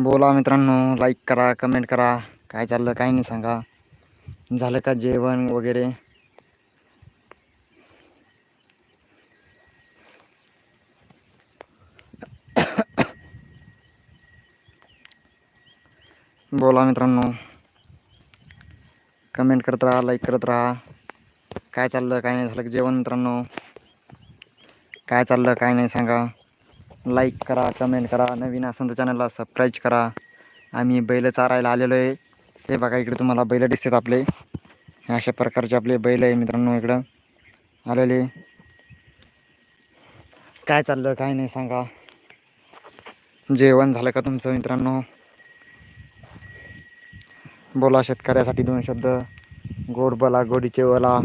बोला मित्रांनो लाईक करा कमेंट करा. काय चाललं काय नाही सांगा. झालं का जेवण वगैरे? बोला मित्रांनो. कमेंट करत राहा लाईक करत राहा. काय चाललं काय नाही झालं जेवण मित्रांनो? काय चाललं काय नाही सांगा. लाईक करा कमेंट करा नवीन असेल तर चॅनलला सबस्क्राईब करा. आम्ही बैल चारायला आलेलो आहे. हे बघा इकडे तुम्हाला बैल दिसतात आपले. हे अशा प्रकारचे आपले बैल आहे मित्रांनो इकडं. आलेले. काय चाललं काय नाही सांगा. जेवण झालं का तुमचं मित्रांनो? बोला शेतकऱ्यासाठी दोन शब्द. गोड बोला गोडीचे बोला.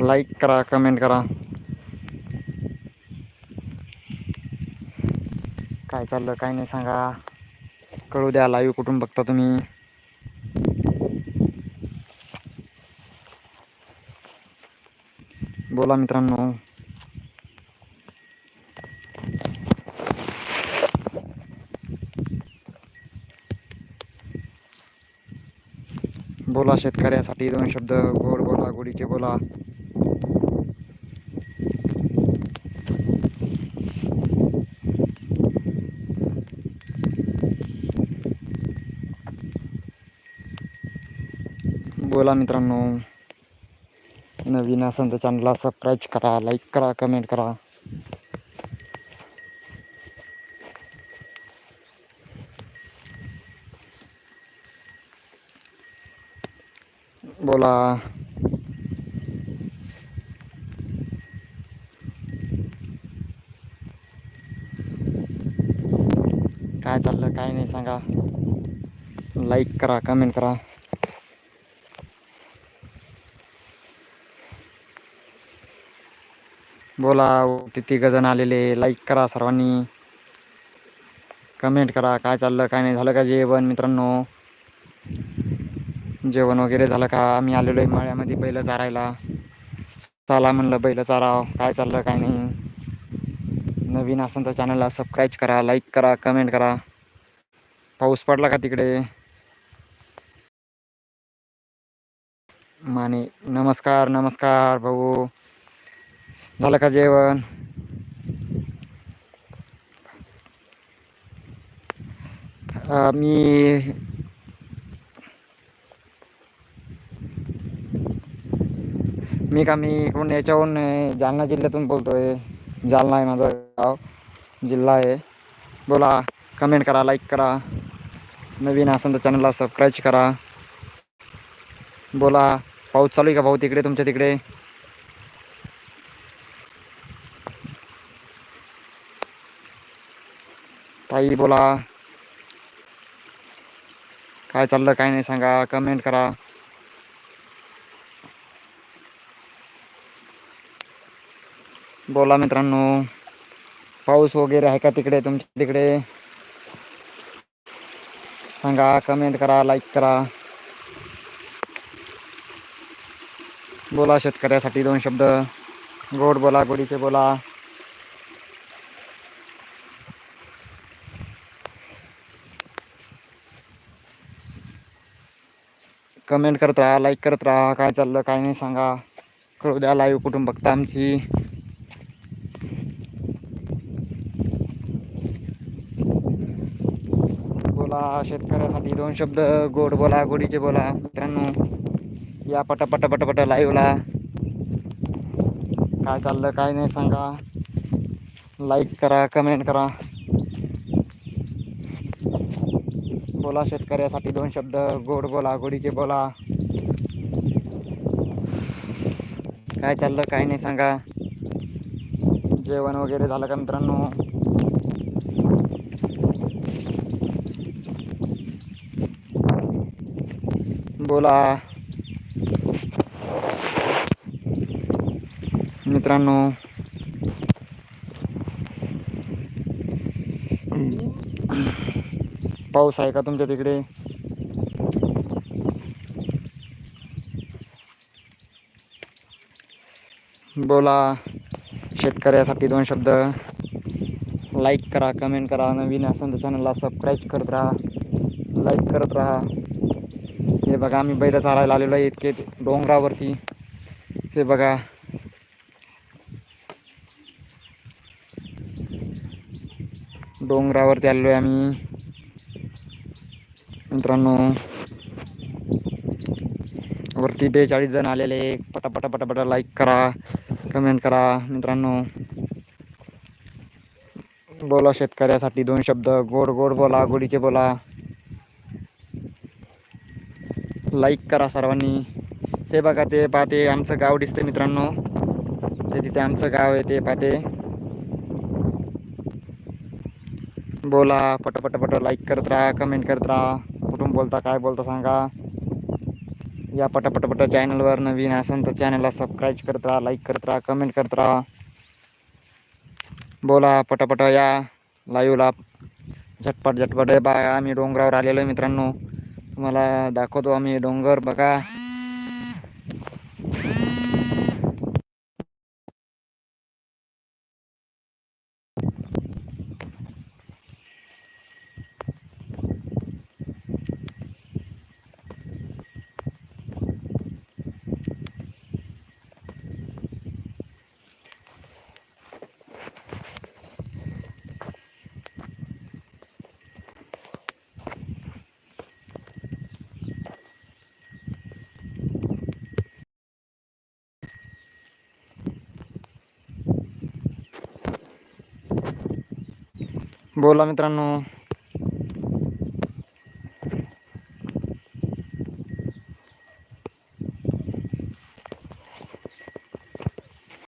लाईक करा कमेंट करा. काय चाललं काय नाही सांगा. कळू द्या लाईव्ह कुठून बघता तुम्ही? बोला मित्रांनो. बोला शेतकऱ्यासाठी दोन शब्द गोड बोला गोडीचे बोला. बोला मित्रांनो नवीन असेल तर चॅनलला सबस्क्राईब करा लाईक करा कमेंट करा. बोला. काय चाललं काय नाही सांगा. लाईक करा कमेंट करा. बोला किती गजन आलेले लाईक करा सर्वांनी. कमेंट करा काय चाललं काय नाही झालं का जेवण मित्रांनो? जेवण वगैरे झालं का? आम्ही आलेलो आहे माळ्यामध्ये बैल चारायला. चला म्हणलं बैल चाराव काय चाललं काय नाही. नवीन असेल तर चॅनलला सबस्क्राईब करा लाईक करा कमेंट करा. पाऊस पडला का तिकडे? माने नमस्कार नमस्कार भाऊ. झालं का जेवण? मी मी का मी इकडून याच्याहून जालना जिल्ह्यातून बोलतोय. जालना आहे माझं गाव जिल्हा आहे. बोला कमेंट करा लाईक करा. नवीन असेल तर चॅनलला सबस्क्राईब करा. बोला पाऊस चालू आहे का भाऊ तिकडे तुमच्या तिकडे? ताई बोला, काय चाललं, काय नाही सांगा कमेंट करा. बोला मित्रांनो, पाऊस वगैरे आहे का तिकडे, तुमच्या तिकडे? सांगा कमेंट करा लाईक करा. बोला शेतकऱ्यासाठी दोन शब्द. गोड बोला गोड़ी गोडीचे बोला. कमेंट करत राहा लाईक करत राहा काय चाललं काय नाही सांगा. कळू द्या लाईव्ह कुठून बघता आमची. बोला शेतकऱ्यासाठी दोन शब्द गोड बोला गोडीचे बोला. मित्रांनो या पटा पटा पटा पटा लाईव्हला काय चाललं काय नाही सांगा. लाईक करा कमेंट करा. बोला शेतकऱ्यासाठी दोन शब्द गोड बोला गोडीचे बोला. काय चाललं काय नाही सांगा. जेवण वगैरे झालं का मित्रांनो? बोला. मित्रांनो पाऊस आहे का तुमच्या तिकडे? बोला. शेतकऱ्यासाठी दोन शब्द. लाईक करा कमेंट करा नवीन असेल तर चॅनलला सबस्क्राईब करत राहा. लाईक करत राहा. हे बघा आम्ही बैल चालायला आलेलो आहे इतके डोंगरावरती. हे बघा. डोंगरावरती आलेलो आहे आम्ही. मित्रांनो वरती बेचाळीस जण आलेले पटापटा पटापटा लाईक करा कमेंट करा. मित्रांनो बोला शेतकऱ्यासाठी दोन शब्द. गोड गोड बोला गोडीचे बोला. लाईक करा सर्वांनी. हे बघा ते पाहते आमचं गाव दिसते मित्रांनो. ते तिथे आमचं गाव आहे ते पाहते. बोला पटापटापट लाईक करत राहा कमेंट करत राहा. बोलता काय बोलता सांगा. या पटापट पट चॅनलवर नवीन असेल तर चॅनलला सबस्क्राईब करत राहा लाईक करत राहा कमेंट करत राहा. बोला पटापट या लाईव्हला झटपट झटपट. बा आम्ही डोंगरावर आलेलो आहे मित्रांनो. तुम्हाला दाखवतो आम्ही डोंगर बघा. बोला मित्रांनो.